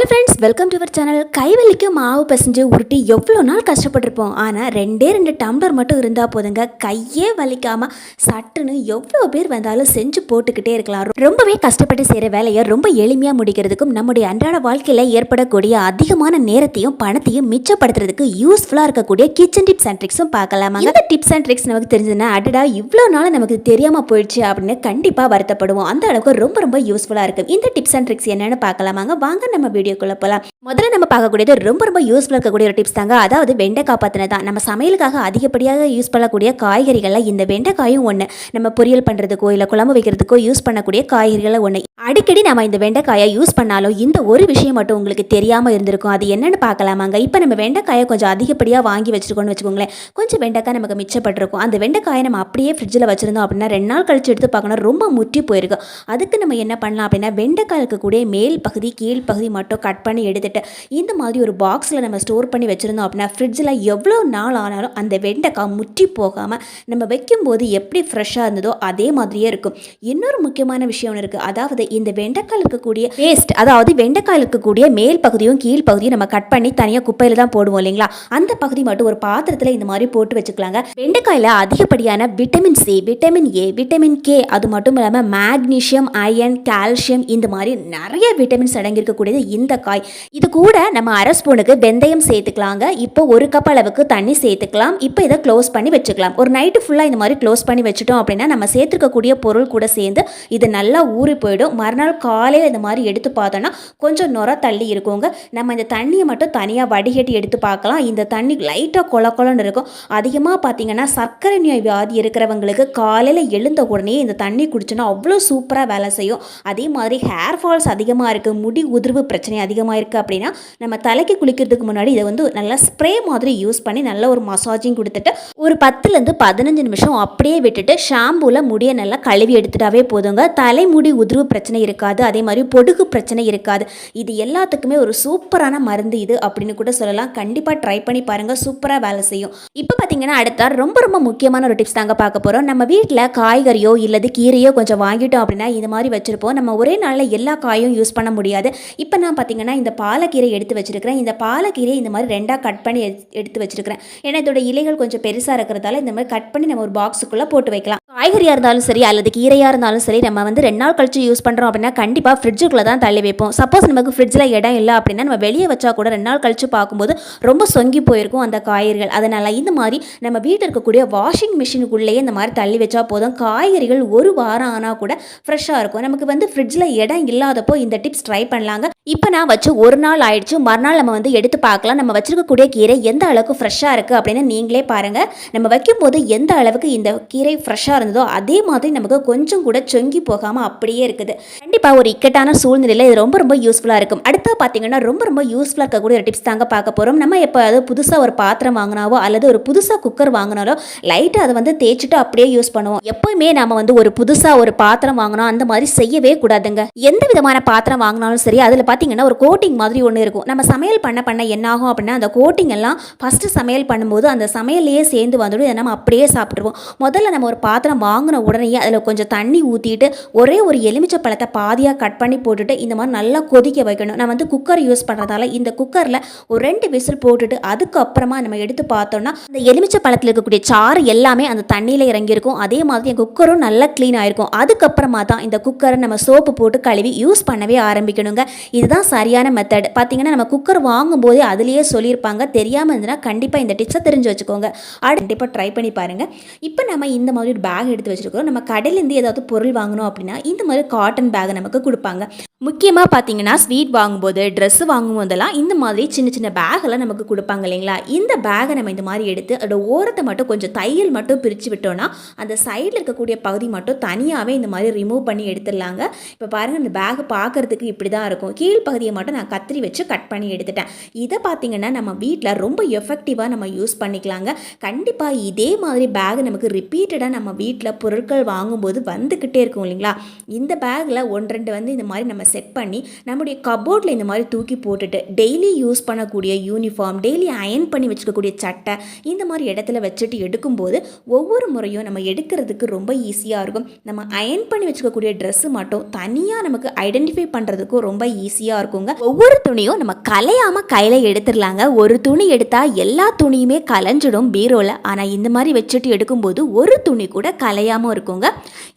Hello friends welcome to our channel கைவலிக்கு மாவு பசஞ்சு உருட்டி எவ்வளோ நாள் கஷ்டப்பட்டிருப்போம்? ஆனால் ரெண்டே ரெண்டு டம்ளர் மட்டும் இருந்தால் போதுங்க. கையே வலிக்காமல் சட்டுன்னு எவ்வளோ பேர் வந்தாலும் செஞ்சு போட்டுக்கிட்டே இருக்கலாம். ரொம்பவே கஷ்டப்பட்டு செய்கிற வேலையை ரொம்ப எளிமையாக முடிக்கிறதுக்கும் நம்முடைய அன்றாட வாழ்க்கையில் ஏற்படக்கூடிய அதிகமான நேரத்தையும் பணத்தையும் மிச்சப்படுத்துறதுக்கு யூஸ்ஃபுல்லாக இருக்கக்கூடிய கிச்சன் டிப்ஸ் அண்ட் ட்ரிக்ஸும் பார்க்கலாமா இந்த டிப்ஸ் அண்ட் ட்ரிக்ஸ் நமக்கு தெரிஞ்சதுன்னா அடடா இவ்வளோ நாள் நமக்கு தெரியாமல் போயிடுச்சு அப்படின்னு கண்டிப்பாக வருத்தப்படுவோம். அந்த அளவுக்கு ரொம்ப ரொம்ப யூஸ்ஃபுல்லாக இருக்கும். இந்த டிப்ஸ் அண்ட் ட்ரிக்ஸ் என்னென்னு பார்க்கலாமாங்க? வாங்க நம்ம வீடியோ வீடியோக்குள்ளே போகலாம் முதல்ல நம்ம பார்க்கக்கூடியது ரொம்ப ரொம்ப யூஸ்ஃபுல்லாக இருக்கக்கூடிய ஒரு டிப்ஸ் தாங்க. அதாவது வெண்டைக்காய் பற்றினது தான் நம்ம சமையலுக்காக அதிகப்படியாக யூஸ் பண்ணக்கூடிய காய்கறிகளில் இந்த வெண்டைக்காயும் ஒன்று நம்ம பொரியல் பண்ணுறதுக்கோ இல்லை குழம்பு வைக்கிறதுக்கோ யூஸ் பண்ணக்கூடிய காய்கறிகளில் ஒன்று அடிக்கடி நம்ம இந்த வெண்டைக்காயை யூஸ் பண்ணாலும் இந்த ஒரு விஷயம் மட்டும் உங்களுக்கு தெரியாமல் இருந்திருக்கும். அது என்னென்னு பார்க்கலாமாங்க? இப்போ நம்ம வெண்டைக்காயை கொஞ்சம் அதிகப்படியாக வாங்கி வச்சுருக்கோம்னு வச்சுக்கோங்களேன். கொஞ்சம் வெண்டைக்காய் நமக்கு மிச்சப்பட்டிருக்கும். அந்த வெண்டைக்காயை நம்ம அப்படியே ஃப்ரிட்ஜில் வச்சுருந்தோம் அப்படின்னா ரெண்டு நாள் கழிச்சு எடுத்து பார்க்கணும். ரொம்ப முற்றி போயிருக்கும் அதுக்கு நம்ம என்ன பண்ணலாம் அப்படின்னா வெண்டைக்காய் இருக்கக்கூடிய மேல் பகுதி கீழ் பகுதி மட்டும் கட் பண்ணி எடுத்துட்டு இந்த மாதிரி ஒரு பாக்ஸில் நம்ம ஸ்டோர் பண்ணி வச்சுருந்தோம் அப்படின்னா ஃப்ரிட்ஜில் எவ்வளோ நாள் ஆனாலும் அந்த வெண்டைக்காய் முற்றி போகாமல் நம்ம வைக்கும்போது எப்படி ஃப்ரெஷ்ஷாக இருந்ததோ அதே மாதிரியே இருக்கும். இன்னொரு முக்கியமான விஷயம் ஒன்று இருக்குது அதாவது இந்த வெண்டைக்காய் இருக்கக்கூடிய வேஸ்ட் அதாவது வெண்டைக்காய் இருக்கக்கூடிய மேல் பகுதியும் கீழ் பகுதியும் நம்ம கட் பண்ணி தனியாக குப்பையில் தான் போடுவோம் இல்லைங்களா? அந்த பகுதி மட்டும் ஒரு பாத்திரத்தில் இந்த மாதிரி போட்டு வச்சுக்கலாங்க. வெண்டைக்காயில் அதிகப்படியான vitamin C vitamin A vitamin K அது மட்டும் இல்லாமல் மேக்னீஷியம் அயன் கால்சியம் இந்த மாதிரி நிறைய விட்டமின்ஸ் அடங்கியிருக்கக்கூடியது இந்த காய் இது கூட நம்ம அரை ஸ்பூனுக்கு வெந்தயம் சேர்த்துக்கலாங்க. இப்போ ஒரு கப் அளவுக்கு தண்ணி சேர்த்துக்கலாம். இப்போ இதை க்ளோஸ் பண்ணி வச்சுக்கலாம். ஒரு நைட்டு ஃபுல்லாக இந்த மாதிரி க்ளோஸ் பண்ணி வச்சுட்டோம் அப்படின்னா நம்ம சேர்த்துருக்கக்கூடிய பொருள் கூட சேர்ந்து இது நல்லா ஊறி போயிடும். மறுநாள் காலையில் இந்த மாதிரி எடுத்து பார்த்தோன்னா கொஞ்சம் நுர தள்ளி இருக்குங்க. நம்ம இந்த தண்ணியை மட்டும் தனியாக வடிகட்டி எடுத்து பார்க்கலாம். இந்த தண்ணி லைட்டாக கொல கொலன்னு இருக்கும். அதிகமாக பார்த்தீங்கன்னா சர்க்கரை நோய் வியாதி இருக்கிறவங்களுக்கு காலையில் எழுந்த உடனே இந்த தண்ணி குடிச்சோன்னா அவ்வளோ சூப்பராக வேலை செய்யும். அதே மாதிரி ஹேர் ஃபால்ஸ் அதிகமாக இருக்குது முடி உதிர்வு பிரச்சனை அதிகமாக இருக்குது அப்படின்னா நம்ம தலைக்கு குளிக்கிறதுக்கு முன்னாடி இதை வந்து நல்லா ஸ்ப்ரே மாதிரி யூஸ் பண்ணி நல்ல ஒரு மசாஜிங் கொடுத்துட்டு ஒரு பத்துலேருந்து பதினஞ்சு நிமிஷம் அப்படியே விட்டுட்டு ஷாம்பூவில் முடியை நல்லா கழுவி எடுத்துட்டாவே போதுங்க. தலைமுடி உதிர்வு பிரச்சனை இருக்காது. அதே மாதிரி பொடுகு பிரச்சனை இருக்காது. இது எல்லாத்துக்குமே ஒரு சூப்பரான மருந்து இது அப்படின்னு கூட சொல்லலாம். கண்டிப்பாக ட்ரை பண்ணி பாருங்கள் சூப்பராக வேலை செய்யும். இப்போ பார்த்தீங்கன்னா அடுத்த ரொம்ப ரொம்ப முக்கியமான ஒரு டிப்ஸ் தாங்க பார்க்க போகிறோம் நம்ம வீட்டில் காய்கறியோ இல்லது கீரையோ கொஞ்சம் வாங்கிட்டோம் அப்படின்னா இது மாதிரி வச்சுருப்போம். நம்ம ஒரே நாளில் எல்லா காயும் யூஸ் பண்ண முடியாது. இப்போ நான் பார்த்தீங்கன்னா இந்த பாலக்கீரை எடுத்து வச்சிருக்கிறேன். இந்த பாலக்கீரை இந்த மாதிரி ரெண்டாக கட் பண்ணி எடுத்து- வச்சிருக்கிறேன். ஏன்னா இதோட இலைகள் கொஞ்சம் பெருசாக இருக்கிறதால இந்த மாதிரி கட் பண்ணி நம்ம ஒரு பாக்ஸுக்குள்ளே போட்டு வைக்கலாம். காய்கறியாக இருந்தாலும் சரி அல்லது கீரையாக இருந்தாலும் சரி நம்ம வந்து ரெண்டு நாள் கழிச்சு யூஸ் பண்ணுறோம் அப்படின்னா கண்டிப்பாக ஃப்ரிட்ஜுக்குள்ளே தான் தள்ளி வைப்போம். சப்போஸ் நமக்கு ஃப்ரிட்ஜில் இடம் இல்லை அப்படின்னா நம்ம வெளியே வச்சா கூட ரெண்டு நாள் கழிச்சு பார்க்கும்போது ரொம்ப சொங்கி போயிருக்கும் அந்த காய்கறிகள். அதனால் இந்த மாதிரி நம்ம வீட்டில் இருக்கக்கூடிய வாஷிங் மிஷினுக்குள்ளேயே இந்த மாதிரி தள்ளி வச்சா போதும். காய்கறிகள் ஒரு வாரம் ஆனால் கூட ஃப்ரெஷ்ஷாக இருக்கும். நமக்கு வந்து ஃப்ரிட்ஜில் இடம் இல்லாதப்போ இந்த டிப்ஸ் ட்ரை பண்ணலாங்க. இப்போ நான் வச்சு ஒரு நாள் ஆயிடுச்சு மறுநாள் நம்ம வந்து எடுத்து பார்க்கலாம். நம்ம வச்சிருக்கக்கூடிய கீரை எந்த அளவுக்கு ஃப்ரெஷ்ஷாக இருக்குது அப்படின்னு நீங்களே பாருங்கள் நம்ம வைக்கும்போது எந்த அளவுக்கு இந்த கீரை ஃப்ரெஷ்ஷாக இருந்ததோ அதே மாதிரி நமக்கு கொஞ்சம் கூட சொங்கி போகாமல் அப்படியே இருக்குது. கண்டிப்பாக ஒரு இக்கட்டான சூழ்நிலையில் இது ரொம்ப ரொம்ப யூஸ்ஃபுல்லாக இருக்கும். அடுத்து பார்த்தீங்கன்னா ரொம்ப ரொம்ப யூஸ்ஃபுல்லாக இருக்கக்கூடிய ஒரு டிப்ஸ் தாங்க பார்க்க போகிறோம் நம்ம எப்போ அது புதுசாக ஒரு பாத்திரம் வாங்கினாவோ அல்லது ஒரு புதுசாக குக்கர் வாங்கினாலோ லைட்டாக அதை வந்து தேய்ச்சிட்டு அப்படியே யூஸ் பண்ணுவோம். எப்போயுமே நம்ம வந்து ஒரு புதுசாக ஒரு பாத்திரம் வாங்கினோம் அந்த மாதிரி செய்யவே கூடாதுங்க. எந்த விதமான பாத்திரம் வாங்கினாலும் சரி அதில் பார்த்தீங்கன்னா ஒரு கோட்டிங் மாதிரி ஒன்று இருக்கும். நம்ம சமையல் பண்ண பண்ண என்ன ஆகும் அப்படின்னா அந்த கோட்டிங் எல்லாம் ஃபஸ்ட்டு சமையல் பண்ணும்போது அந்த சமையல்லையே சேர்ந்து வந்துடும். இதை நம்ம அப்படியே சாப்பிட்ருவோம் முதல்ல நம்ம ஒரு பாத்திரம் வாங்கின உடனே அதில் கொஞ்சம் தண்ணி ஊற்றிட்டு ஒரே ஒரு எலுமிச்சை பழத்தை பாதியாக கட் பண்ணி போட்டுட்டு இந்த மாதிரி நல்லா கொதிக்க வைக்கணும். நான் வந்து குக்கர் யூஸ் பண்ணுறதால இந்த குக்கரில் ஒரு ரெண்டு விசில் போட்டுட்டு அதுக்கப்புறமா நம்ம எடுத்து பார்த்தோம்னா அந்த எலுமிச்சை பழத்தில் இருக்கக்கூடிய சாறு எல்லாமே அந்த தண்ணியில் இறங்கியிருக்கும். அதே மாதிரி என் குக்கரும் நல்லா க்ளீன் ஆகிருக்கும் அதுக்கப்புறமா தான் இந்த குக்கரை நம்ம சோப்பு போட்டு கழுவி யூஸ் பண்ணவே ஆரம்பிக்கணுங்க. இதுதான் சரியான மெத்தட் பார்த்தீங்கன்னா நம்ம குக்கர் வாங்கும்போதே அதுலேயே சொல்லியிருப்பாங்க. தெரியாமல் இருந்ததுன்னா கண்டிப்பாக இந்த டிப்ஸை தெரிஞ்சு வச்சுக்கோங்க. அது கண்டிப்பாக ட்ரை பண்ணி பாருங்கள் இப்போ நம்ம இந்த மாதிரி ஒரு பேக் எடுத்து வச்சுருக்கோம் நம்ம கடையிலேருந்து ஏதாவது பொருள் வாங்கணும் அப்படின்னா இந்த மாதிரி காட்டன் பேக் நமக்கு கொடுப்பாங்க. முக்கியமாக பார்த்தீங்கன்னா ஸ்வீட் வாங்கும்போது ட்ரெஸ்ஸு வாங்கும்போதெல்லாம் இந்த மாதிரி சின்ன சின்ன பேகெல்லாம் நமக்கு கொடுப்பாங்க இல்லைங்களா? இந்த பேகை நம்ம இந்த மாதிரி எடுத்து அதோட ஓரத்தை மட்டும் கொஞ்சம் தையல் மட்டும் பிரித்து விட்டோன்னா அந்த சைடில் இருக்கக்கூடிய பகுதி மட்டும் தனியாகவே இந்த மாதிரி ரிமூவ் பண்ணி எடுத்துடலாங்க. இப்போ பாருங்கள் இந்த பேக் பார்க்குறதுக்கு இப்படி தான் இருக்கும். கீழ் பகுதியை மட்டும் நான் கத்திரி வச்சு கட் பண்ணி எடுத்துட்டேன். இதை பார்த்தீங்கன்னா நம்ம வீட்டில் ரொம்ப எஃபெக்டிவாக நம்ம யூஸ் பண்ணிக்கலாங்க. கண்டிப்பாக இதே மாதிரி பேக் நமக்கு ரிப்பீட்டடாக நம்ம வீட்டில் பொருட்கள் வாங்கும்போது வந்துக்கிட்டே இருக்கும் இல்லைங்களா? இந்த பேக்கில் ஒன்று ரெண்டு வந்து இந்த மாதிரி நம்ம செட் பண்ணி நம்முடைய கபோர்டில் இந்த மாதிரி தூக்கி போட்டுட்டு டெய்லி யூஸ் பண்ணக்கூடிய யூனிஃபார்ம் டெய்லி அயன் பண்ணி வச்சுக்கக்கூடிய சட்டை இந்த மாதிரி இடத்துல வச்சுட்டு எடுக்கும்போது ஒவ்வொரு முறையும் நம்ம எடுக்கிறதுக்கு ரொம்ப ஈஸியாக இருக்கும். நம்ம அயன் பண்ணி வச்சுக்கக்கூடிய ட்ரெஸ்ஸு மட்டும் தனியாக நமக்கு ஐடென்டிஃபை பண்ணுறதுக்கும் ரொம்ப ஈஸியாக இருக்குங்க. ஒவ்வொரு துணியும் நம்ம கலையாமல் கையில் எடுத்துடலாங்க. ஒரு துணி எடுத்தால் எல்லா துணியுமே கலைஞ்சிடும் பீரோவில் ஆனால் இந்த மாதிரி வச்சுட்டு எடுக்கும்போது ஒரு துணி கூட கலையாமல் இருக்குங்க.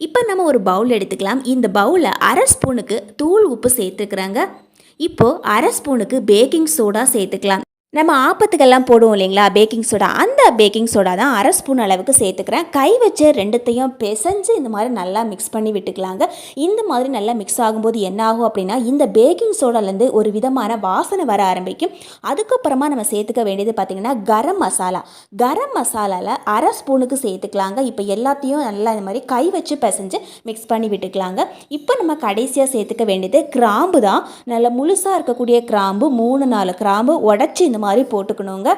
இப்போ நம்ம ஒரு பவுல் எடுத்துக்கலாம். இந்த பவுலில் அரை ஸ்பூனுக்கு தூள் உப்பு சேர்த்துக்கிறாங்க. இப்போது அரை ஸ்பூனுக்கு பேக்கிங் சோடா சேர்த்துக்கலாம். நம்ம ஆப்பத்துக்கெல்லாம் போடுவோம் இல்லைங்களா? பேக்கிங் சோடா அந்த பேக்கிங் சோடா தான் அரை ஸ்பூன் அளவுக்கு சேர்த்துக்கிறேன். கை வச்சு ரெண்டுத்தையும் பிசைஞ்சு இந்த மாதிரி நல்லா மிக்ஸ் பண்ணி விட்டுக்கலாங்க. இந்த மாதிரி நல்லா மிக்ஸ் ஆகும்போது என்ன ஆகும் அப்படின்னா இந்த பேக்கிங் சோடாலேருந்து ஒரு விதமான வாசனை வர ஆரம்பிக்கும். அதுக்கப்புறமா நம்ம சேர்த்துக்க வேண்டியது பார்த்திங்கன்னா கரம் மசாலா. கரம் மசாலாவில் அரை ஸ்பூனுக்கு சேர்த்துக்கலாங்க. இப்போ எல்லாத்தையும் நல்லா இந்த மாதிரி கை வச்சு பிசைஞ்சு மிக்ஸ் பண்ணி விட்டுக்கலாங்க. இப்போ நம்ம கடைசியாக சேர்த்துக்க வேண்டியது கிராம்பு தான். நல்லா முழுசாக இருக்கக்கூடிய கிராம்பு மூணு நாலு கிராம்பு உடச்சி இந்த மாதிரி போட்டுக்கணுங்க.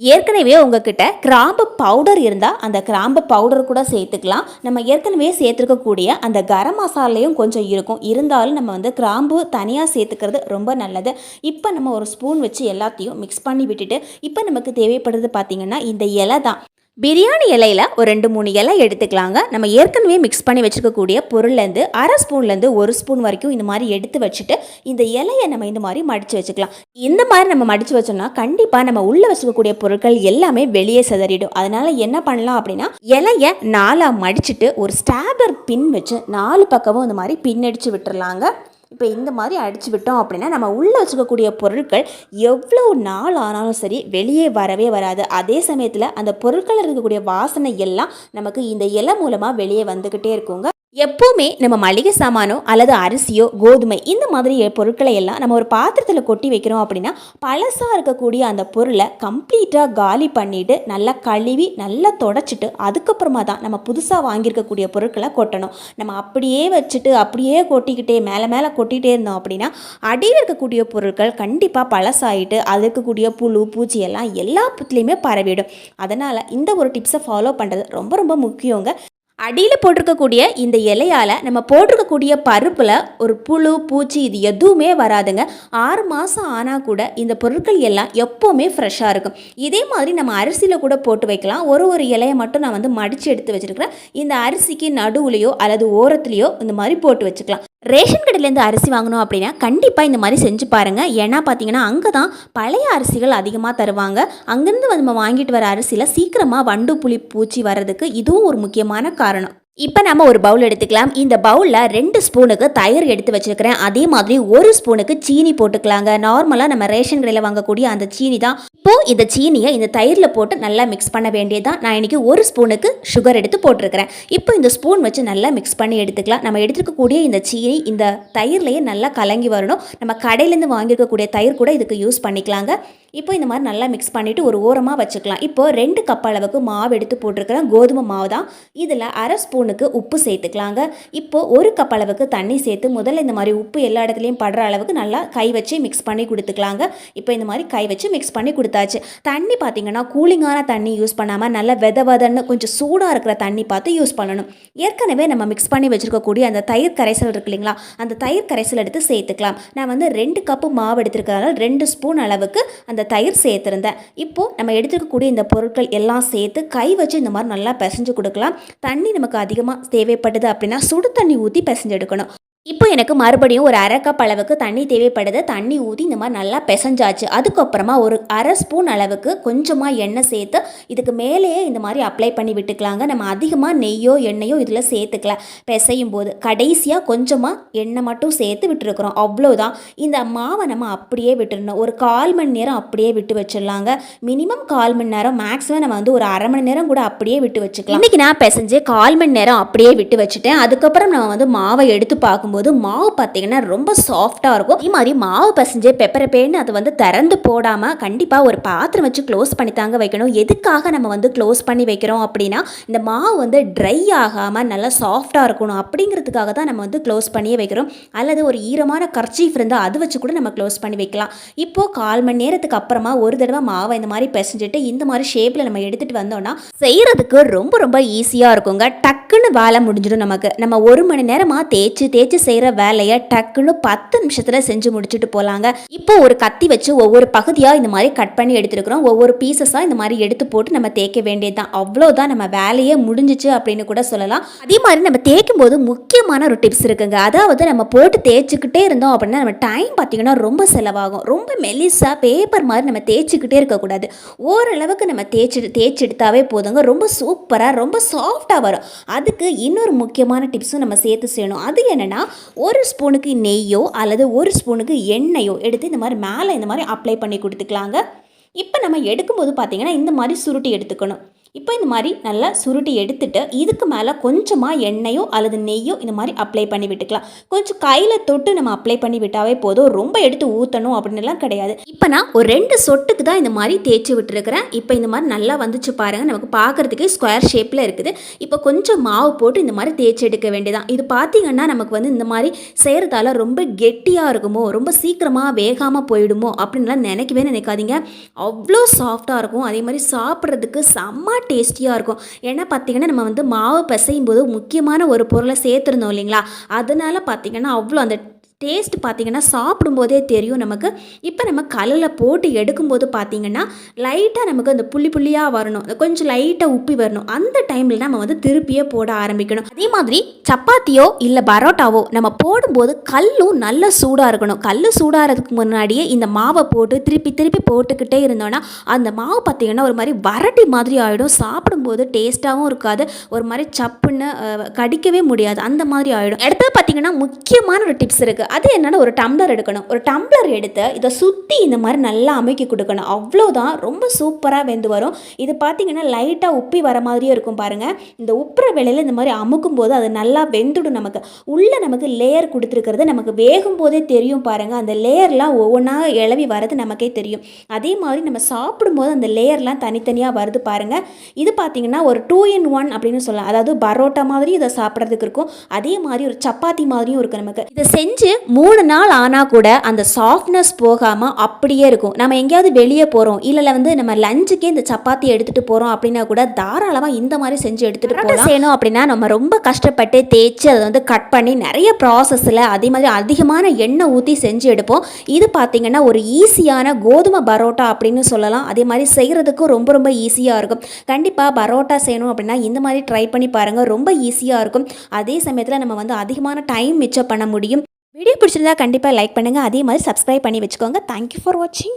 ஏற்கனவே உங்ககிட்ட கிராம்பு பவுடர் இருந்தால் அந்த கிராம்பு பவுடர் கூட சேர்த்துக்கலாம். நம்ம ஏற்கனவே சேர்த்துருக்கக்கூடிய அந்த கரம் மசாலையும் கொஞ்சம் இருக்கும். இருந்தாலும் நம்ம வந்து கிராம்பு தனியாக சேர்த்துக்கிறது ரொம்ப நல்லது. இப்போ நம்ம ஒரு ஸ்பூன் வச்சு எல்லாத்தையும் மிக்ஸ் பண்ணி விட்டுட்டு இப்போ நமக்கு தேவைப்படுறது பார்த்திங்கன்னா இந்த இலை தான். பிரியாணி இலையில் ஒரு ரெண்டு மூணு இலை எடுத்துக்கலாங்க. நம்ம ஏற்கனவே மிக்ஸ் பண்ணி வச்சுருக்கக்கூடிய பொருள்லேருந்து அரை ஸ்பூன்லேருந்து ஒரு ஸ்பூன் வரைக்கும் இந்த மாதிரி எடுத்து வச்சுட்டு இந்த இலையை நம்ம இந்த மாதிரி மடித்து வச்சுக்கலாம். இந்த மாதிரி நம்ம மடித்து வச்சோம்னா கண்டிப்பாக நம்ம உள்ளே வச்சுக்கக்கூடிய பொருட்கள் எல்லாமே வெளியே சிதறிடும். அதனால் என்ன பண்ணலாம் அப்படின்னா இலையை நாலாக மடிச்சுட்டு ஒரு ஸ்டாபர் பின் வச்சு நாலு பக்கமும் இந்த மாதிரி பின் அடித்து விட்டுறலாங்க. இப்போ இந்த மாதிரி அடிச்சு விட்டோம் அப்படின்னா நம்ம உள்ளே வச்சுக்கக்கூடிய பொருட்கள் எவ்வளோ நாள் ஆனாலும் சரி வெளியே வரவே வராது. அதே சமயத்தில் அந்த பொருட்களில் இருக்கக்கூடிய வாசனை எல்லாம் நமக்கு இந்த இலை மூலமாக வெளியே வந்துக்கிட்டே இருக்குங்க. எப்போவுமே நம்ம மளிகை சாமானோ அல்லது அரிசியோ கோதுமை இந்த மாதிரி பொருட்களை எல்லாம் நம்ம ஒரு பாத்திரத்தில் கொட்டி வைக்கிறோம் அப்படின்னா பழசாக இருக்கக்கூடிய அந்த பொருளை கம்ப்ளீட்டாக காலி பண்ணிவிட்டு நல்லா கழுவி நல்லா தொடச்சிட்டு அதுக்கப்புறமா தான் நம்ம புதுசாக வாங்கியிருக்கக்கூடிய பொருட்களை கொட்டணும். நம்ம அப்படியே வச்சுட்டு அப்படியே கொட்டிக்கிட்டே மேலே மேலே கொட்டிகிட்டே இருந்தோம் அப்படின்னா அடியில் இருக்கக்கூடிய பொருட்கள் கண்டிப்பாக பழசாயிட்டு அது இருக்கக்கூடிய புழு பூச்சி எல்லாம் எல்லா புத்துலேயுமே பரவிடும். அதனால் இந்த ஒரு டிப்ஸை ஃபாலோ பண்ணுறது ரொம்ப ரொம்ப முக்கியங்க. அடியில் போட்டிருக்கக்கூடிய இந்த இலையால் நம்ம போட்டிருக்கக்கூடிய பருப்பில் ஒரு புழு பூச்சி இது எதுவுமே வராதுங்க. ஆறு மாதம் ஆனால் கூட இந்த பொருட்கள் எல்லாம் எப்போவுமே ஃப்ரெஷ்ஷாக இருக்கும். இதே மாதிரி நம்ம அரிசியில் கூட போட்டு வைக்கலாம். ஒரு ஒரு இலையை மட்டும் நான் வந்து மடித்து எடுத்து வச்சுருக்கிறேன். இந்த அரிசிக்கு நடுவுலையோ அல்லது ஓரத்துலேயோ இந்த மாதிரி போட்டு வச்சுக்கலாம். ரேஷன் கடையிலேருந்து அரிசி வாங்கணும் அப்படின்னா கண்டிப்பாக இந்த மாதிரி செஞ்சு பாருங்கள் ஏன்னா பார்த்தீங்கன்னா அங்கே தான் பழைய அரிசிகள் அதிகமாக தருவாங்க. அங்கேருந்து நம்ம வாங்கிட்டு வர அரிசியில் சீக்கிரமாக வண்டு புளி பூச்சி வர்றதுக்கு இதுவும் ஒரு முக்கியமான காரணம் காரணம். இப்போ நம்ம ஒரு பவுல் எடுத்துக்கலாம். இந்த பவுலில் ரெண்டு ஸ்பூனுக்கு தயிர் எடுத்து வச்சுருக்கிறேன். அதே மாதிரி ஒரு ஸ்பூனுக்கு சீனி போட்டுக்கலாங்க. நார்மலாக நம்ம ரேஷன் கடையில் வாங்கக்கூடிய அந்த சீனி தான். இப்போது இந்த சீனியை இந்த தயிரில் போட்டு நல்லா மிக்ஸ் பண்ண வேண்டியதான் நான் இன்றைக்கி ஒரு ஸ்பூனுக்கு சுகர் எடுத்து போட்டிருக்கிறேன். இப்போ இந்த ஸ்பூன் வச்சு நல்லா மிக்ஸ் பண்ணி எடுத்துக்கலாம். நம்ம எடுத்துக்கக்கூடிய இந்த சீனி இந்த தயிர்லேயே நல்லா கலங்கி வரணும். நம்ம கடையிலேருந்து வாங்கியிருக்கக்கூடிய தயிர் கூட இதுக்கு யூஸ் பண்ணிக்கலாங்க. இப்போ இந்த மாதிரி நல்லா மிக்ஸ் பண்ணிவிட்டு ஒரு ஓரமாக வச்சுக்கலாம். இப்போது ரெண்டு கப் அளவுக்கு மாவு எடுத்து போட்டிருக்கிறேன். கோதுமை மாவு தான். இதில் அரை ஸ்பூனுக்கு உப்பு சேர்த்துக்கலாங்க. இப்போது ஒரு கப் அளவுக்கு தண்ணி சேர்த்து முதல்ல இந்த மாதிரி உப்பு எல்லா இடத்துலையும் படுற அளவுக்கு நல்லா கை வச்சு மிக்ஸ் பண்ணி கொடுத்துக்கலாங்க. இப்போ இந்த மாதிரி கை வச்சு மிக்ஸ் பண்ணி கொடுத்தாச்சு. தண்ணி பார்த்திங்கன்னா கூலிங்கான தண்ணி யூஸ் பண்ணாமல் நல்லா வெத வெதன்னு கொஞ்சம் சூடாக இருக்கிற தண்ணி பார்த்து யூஸ் பண்ணணும். ஏற்கனவே நம்ம மிக்ஸ் பண்ணி வச்சுருக்கக்கூடிய அந்த தயிர் கரைசல் இருக்கு இல்லைங்களா? அந்த தயிர் கரைசல் எடுத்து சேர்த்துக்கலாம். நான் வந்து ரெண்டு கப்பு மாவு எடுத்துருக்கிறதால ரெண்டு ஸ்பூன் அளவுக்கு அந்த அந்த தயிர் சேர்த்துருந்தேன். இப்போது நம்ம எடுத்துக்கக்கூடிய இந்த பொருட்கள் எல்லாம் சேர்த்து கை வச்சு இந்த மாதிரி நல்லா பிசைஞ்சு கொடுக்கலாம். தண்ணி நமக்கு அதிகமாக தேவைப்படுது அப்படின்னா சுடு தண்ணி ஊற்றி பிசைஞ்சு எடுக்கணும். இப்போ எனக்கு மறுபடியும் ஒரு அரை கப் அளவுக்கு தண்ணி தேவைப்படுது. தண்ணி ஊற்றி இந்த மாதிரி நல்லா பிசைஞ்சாச்சு. அதுக்கப்புறமா ஒரு அரை ஸ்பூன் அளவுக்கு கொஞ்சமாக எண்ணெய் சேர்த்து இதுக்கு மேலேயே இந்த மாதிரி அப்ளை பண்ணி விட்டுக்கலாங்க. நம்ம அதிகமாக நெய்யோ எண்ணெயோ இதில் சேர்த்துக்கலாம் பிசையும் போது கடைசியாக கொஞ்சமாக எண்ணெய் மட்டும் சேர்த்து விட்டுருக்குறோம். அவ்வளோதான் இந்த மாவை நம்ம அப்படியே விட்டுருணும் ஒரு கால் மணி நேரம் அப்படியே விட்டு வச்சிடலாங்க. மினிமம் கால் மணி நேரம் மேக்ஸிமம் நம்ம வந்து ஒரு அரை மணி நேரம் கூட அப்படியே விட்டு வச்சுக்கலாம். இன்றைக்கி நான் பிசைஞ்சு கால் மணி நேரம் அப்படியே விட்டு வச்சுட்டேன். அதுக்கப்புறம் நம்ம வந்து மாவை எடுத்து பார்க்கும்போது மாவு பார்த்தீங்கன்னா ரொம்ப சாஃப்டாக இருக்கும். இதே மாதிரி மாவு பசஞ்சு பெப்பரப்பேன்னு அதை வந்து திறந்து போடாமல் கண்டிப்பாக ஒரு பாத்திரம் வச்சு க்ளோஸ் பண்ணி தாங்க வைக்கணும். எதுக்காக நம்ம வந்து க்ளோஸ் பண்ணி வைக்கிறோம் அப்படின்னா இந்த மாவு வந்து ட்ரை ஆகாமல் நல்லா சாஃப்டாக இருக்கணும் அப்படிங்கிறதுக்காக தான் நம்ம வந்து க்ளோஸ் பண்ணியே வைக்கிறோம். அல்லது ஒரு ஈரமான கர்ச்சீஃப் இருந்தால் அது வச்சு கூட நம்ம க்ளோஸ் பண்ணி வைக்கலாம். இப்போது கால் மணி நேரத்துக்கு அப்புறமா ஒரு தடவை மாவை இந்த மாதிரி பிசைஞ்சிட்டு இந்த மாதிரி ஷேப்பில் நம்ம எடுத்துகிட்டு வந்தோம்னா செய்கிறதுக்கு ரொம்ப ரொம்ப ஈஸியாக இருக்குங்க. டக்குன்னு வேலை முடிஞ்சிடும் நமக்கு. நம்ம ஒரு மணி நேரமாக தேய்ச்சி தேய்ச்சி வச்சு செய்கிற வேலையை டக்குன்னு பத்து நிமிஷத்தில் செஞ்சு முடிச்சுட்டு போகலாங்க இப்போ ஒரு கத்தி வச்சு ஒவ்வொரு பகுதியாக இந்த மாதிரி கட் பண்ணி எடுத்துருக்குறோம். ஒவ்வொரு பீசஸாக இந்த மாதிரி எடுத்து போட்டு நம்ம தேய்க்க வேண்டியது தான் அவ்வளோதான் நம்ம வேலையே முடிஞ்சிச்சு அப்படின்னு கூட சொல்லலாம். அதே மாதிரி நம்ம தேய்க்கும் போது முக்கியமான ஒரு டிப்ஸ் இருக்குங்க. அதாவது நம்ம போட்டு தேய்ச்சிக்கிட்டே இருந்தோம் அப்படின்னா நம்ம டைம் பார்த்தீங்கன்னா ரொம்ப செலவாகும். ரொம்ப மெலிசாக பேப்பர் மாதிரி நம்ம தேய்ச்சிக்கிட்டே இருக்கக்கூடாது ஓரளவுக்கு நம்ம தேய்ச்சி தேய்ச்சி எடுத்தாவே போதுங்க. ரொம்ப சூப்பராக ரொம்ப சாஃப்டாக வரும். அதுக்கு இன்னொரு முக்கியமான டிப்ஸும் நம்ம சேர்த்து செய்யணும். அது என்னென்னா ஒரு ஸ்பூனுக்கு நெய்யோ அல்லது ஒரு ஸ்பூனுக்கு எண்ணெயோ எடுத்து இந்த மாதிரி மேலே இந்த மாதிரி அப்ளை பண்ணி கொடுத்துக்கலாங்க. இப்போ நம்ம எடுக்கும்போது பார்த்திங்கன்னா இந்த மாதிரி சுருட்டி எடுத்துக்கணும். இப்போ இந்த மாதிரி நல்லா சுருட்டி எடுத்துட்டு இதுக்கு மேலே கொஞ்சமாக எண்ணெயோ அல்லது நெய்யோ இந்த மாதிரி அப்ளை பண்ணி விட்டுக்கலாம். கொஞ்சம் கையில் தொட்டு நம்ம அப்ளை பண்ணி விட்டாவே போதும். ரொம்ப எடுத்து ஊற்றணும் அப்படின்னுலாம் கிடையாது. இப்போ நான் ஒரு ரெண்டு சொட்டுக்கு தான் இந்த மாதிரி தேய்ச்சி விட்டுருக்கிறேன். இப்போ இந்த மாதிரி நல்லா வந்துச்சு பாருங்கள் நமக்கு பார்க்குறதுக்கு ஸ்கொயர் ஷேப்பில் இருக்குது. இப்போ கொஞ்சம் மாவு போட்டு இந்த மாதிரி தேய்ச்சி எடுக்க வேண்டியதான் இது பார்த்தீங்கன்னா நமக்கு வந்து இந்த மாதிரி செய்கிறதால ரொம்ப கெட்டியாக இருக்குமோ ரொம்ப சீக்கிரமாக வேகாமல் போயிடுமோ அப்படின்லாம் நினைக்கவே நினைக்காதீங்க. அவ்வளோ சாஃப்டாக இருக்கும். அதே மாதிரி சாப்பிட்றதுக்கு செம்ம டேஸ்டியாக இருக்கும். ஏன்னா பார்த்திங்கன்னா நம்ம வந்து மாவு பிசையும் போது முக்கியமான ஒரு பொருளை சேர்த்துருந்தோம் இல்லைங்களா? அதனால் பார்த்திங்கன்னா அவ்வளோ அந்த டேஸ்ட் பார்த்தீங்கன்னா சாப்பிடும்போதே தெரியும் நமக்கு. இப்போ நம்ம கல்லில் போட்டு எடுக்கும்போது பார்த்தீங்கன்னா லைட்டாக நமக்கு அந்த புள்ளி புள்ளியாக வரணும். கொஞ்சம் லைட்டாக உப்பி வரணும். அந்த டைமில் நம்ம வந்து திருப்பியே போட ஆரம்பிக்கணும். அதே மாதிரி சப்பாத்தியோ இல்லை பரோட்டாவோ நம்ம போடும்போது கல்லும் நல்ல சூடாக இருக்கணும். கல் சூடாகிறதுக்கு முன்னாடியே இந்த மாவை போட்டு திருப்பி திருப்பி போட்டுக்கிட்டே இருந்தோன்னா அந்த மாவு பார்த்திங்கன்னா ஒரு மாதிரி வரட்டி மாதிரி ஆகிடும் சாப்பிடும்போது டேஸ்ட்டாகவும் இருக்காது. ஒரு மாதிரி சப்புன்னு கடிக்கவே முடியாது. அந்த மாதிரி ஆகிடும் அடுத்தது பார்த்தீங்கன்னா முக்கியமான ஒரு டிப்ஸ் இருக்குது அது என்னென்னா ஒரு டம்ளர் எடுக்கணும். ஒரு டம்ளர் எடுத்து இதை சுற்றி இந்த மாதிரி நல்லா அமைக்கி கொடுக்கணும். அவ்வளோதான் ரொம்ப சூப்பராக வெந்து வரும். இது பார்த்தீங்கன்னா லைட்டாக உப்பி வர மாதிரியே இருக்கும் பாருங்கள் இந்த உப்புற வேலையில் இந்த மாதிரி அமுக்கும் போது அது நல்லா வெந்துடும் நமக்கு. உள்ளே நமக்கு லேயர் கொடுத்துருக்கிறது நமக்கு வேகும் போதே தெரியும் பாருங்கள் அந்த லேயர்லாம் ஒவ்வொன்றா இளவி வரது நமக்கே தெரியும். அதே மாதிரி நம்ம சாப்பிடும்போது அந்த லேயர்லாம் தனித்தனியாக வருது பாருங்கள் இது பார்த்திங்கன்னா ஒரு டூ இன் ஒன் அப்படின்னு சொல்லலாம். அதாவது பரோட்டா மாதிரி இதை சாப்பிட்றதுக்கு இருக்கும். அதே மாதிரி ஒரு சப்பாத்தி மாதிரியும் இருக்குது நமக்கு. இதை செஞ்சு மூணு நாள் ஆனால் கூட அந்த சாஃப்ட்னஸ் போகாமல் அப்படியே இருக்கும். நம்ம எங்கேயாவது வெளியே போகிறோம் இல்லை வந்து நம்ம லஞ்சுக்கே இந்த சப்பாத்தி எடுத்துகிட்டு போகிறோம் அப்படின்னா கூட தாராளமாக இந்த மாதிரி செஞ்சு எடுத்துகிட்டு போகலாம். செய்யணும் அப்படின்னா நம்ம ரொம்ப கஷ்டப்பட்டு தேய்ச்சி அதை வந்து கட் பண்ணி நிறைய ப்ராசஸில் அதே மாதிரி அதிகமான எண்ணெய் ஊற்றி செஞ்சு எடுப்போம். இது பார்த்திங்கன்னா ஒரு ஈஸியான கோதுமை பரோட்டா அப்படின்னு சொல்லலாம். அதே மாதிரி செய்கிறதுக்கும் ரொம்ப ரொம்ப ஈஸியாக இருக்கும். கண்டிப்பாக பரோட்டா செய்யணும் அப்படின்னா இந்த மாதிரி ட்ரை பண்ணி பாருங்கள் ரொம்ப ஈஸியாக இருக்கும். அதே சமயத்தில் நம்ம வந்து அதிகமான டைம் மிச்சம் பண்ண முடியும். வீடியோ பிடிச்சிருந்தா கண்டிப்பாக லைக் பண்ணுங்கள் அதே மாதிரி சப்ஸ்கிரைப் பண்ணி வச்சுக்கோங்க. தேங்க்யூ ஃபார் வாட்சிங்